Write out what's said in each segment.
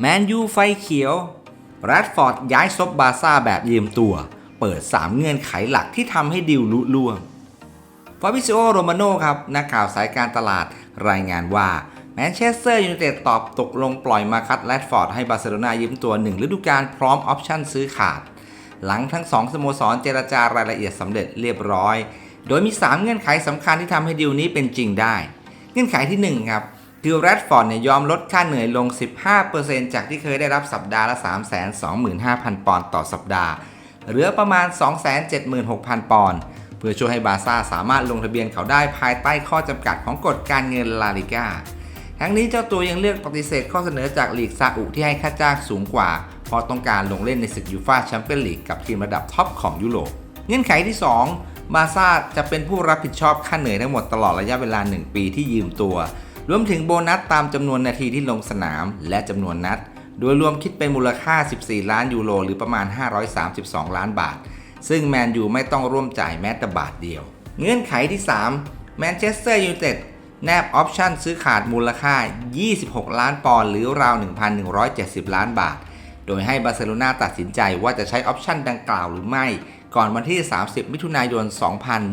แมนยูไฟเขียวแรดฟอร์ดย้ายซบบาซ่าแบบยืมตัว เปิด 3 เงื่อนไขหลักที่ทำให้ดิวลุล่วงฟาบิซิโอโรมาโนครับ นักข่าวสายการตลาดรายงานว่าแมนเชสเตอร์ยูไนเต็ดตอบตกลงปล่อยมาคัตแรดฟอร์ดให้บาร์เซโลนายืมตัวหนึ่งฤดูกาลพร้อมออปชั่นซื้อขาด หลังทั้งสองสโมสรเจรจารายละเอียดสำเร็จเรียบร้อย โดยมี 3 เงื่อนไขสำคัญที่ทำให้ดีลนี้เป็นจริงได้ เงื่อนไขที่1ครับ คือแรดฟอร์ดเนี่ยยอมลดค่าเหนื่อยลง 15%จากที่เคยได้รับสัปดาห์ละ 325,000 ปอนด์ต่อสัปดาห์ เหลือประมาณ 276,000 ปอนด์เพื่อช่วยให้บาซ่าสามารถลงทะเบียนเขาได้ภายใต้ข้อจำกัดของกฎการเงินลาลิก้าทั้งนี้เจ้าตัวยังเลือกปฏิเสธข้อเสนอจากลีกซาอุที่ให้ค่าจ้างสูงกว่า เพราะต้องการลงเล่นในศึกยูฟาแชมเปี้ยนลีกกับทีมระดับท็อปของยุโรป เงื่อนไขที่ 2 บาซ่าจะเป็นผู้รับผิดชอบค่าเหนื่อยทั้งหมดตลอดระยะเวลา 1 ปีที่ยืมตัว รวมถึงโบนัสตามจำนวนนาทีที่ลงสนามและจำนวนนัด โดยรวมคิดเป็นมูลค่า 14 ล้านยูโรหรือประมาณ 532 ล้านบาท ซึ่งแมนยูไม่ต้องร่วมจ่ายแม้แต่บาทเดียว เงื่อนไขที่3แมนเชสเตอร์ยูไนเต็ดแนบออปชั่นซื้อขาดมูลค่า 26 ล้านปอนด์หรือราว 1,170 ล้านบาท โดยให้บาร์เซโลนาตัดสินใจว่าจะใช้ออปชั่นดังกล่าวหรือไม่ ก่อนวันที่ 30 มิถุนายน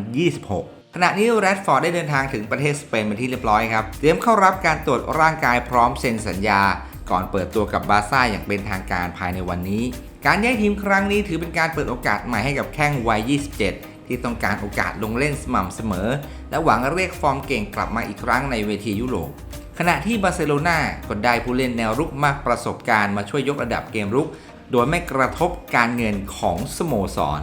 2026 ขณะนี้แรดฟอร์ดได้เดินทางถึงประเทศสเปนเป็นที่เรียบร้อยครับ เตรียมเข้ารับการตรวจร่างกายพร้อมเซ็นสัญญา ก่อนเปิดตัวกับบาร์ซ่าอย่างเป็นทางการภายในวันนี้ การย้ายทีมครั้งนี้ถือเป็นการเปิดโอกาสใหม่ให้กับแข้งวัย 27 ที่ต้องการโอกาสลงเล่นสม่ำเสมอ และหวังเรียกฟอร์มเก่งกลับมาอีกครั้งในเวทียุโรปขณะที่บาร์เซโลนาก็ได้ผู้เล่นแนวรุกมากประสบการณ์มาช่วยยกระดับเกมรุก โดยไม่กระทบการเงินของสโมสร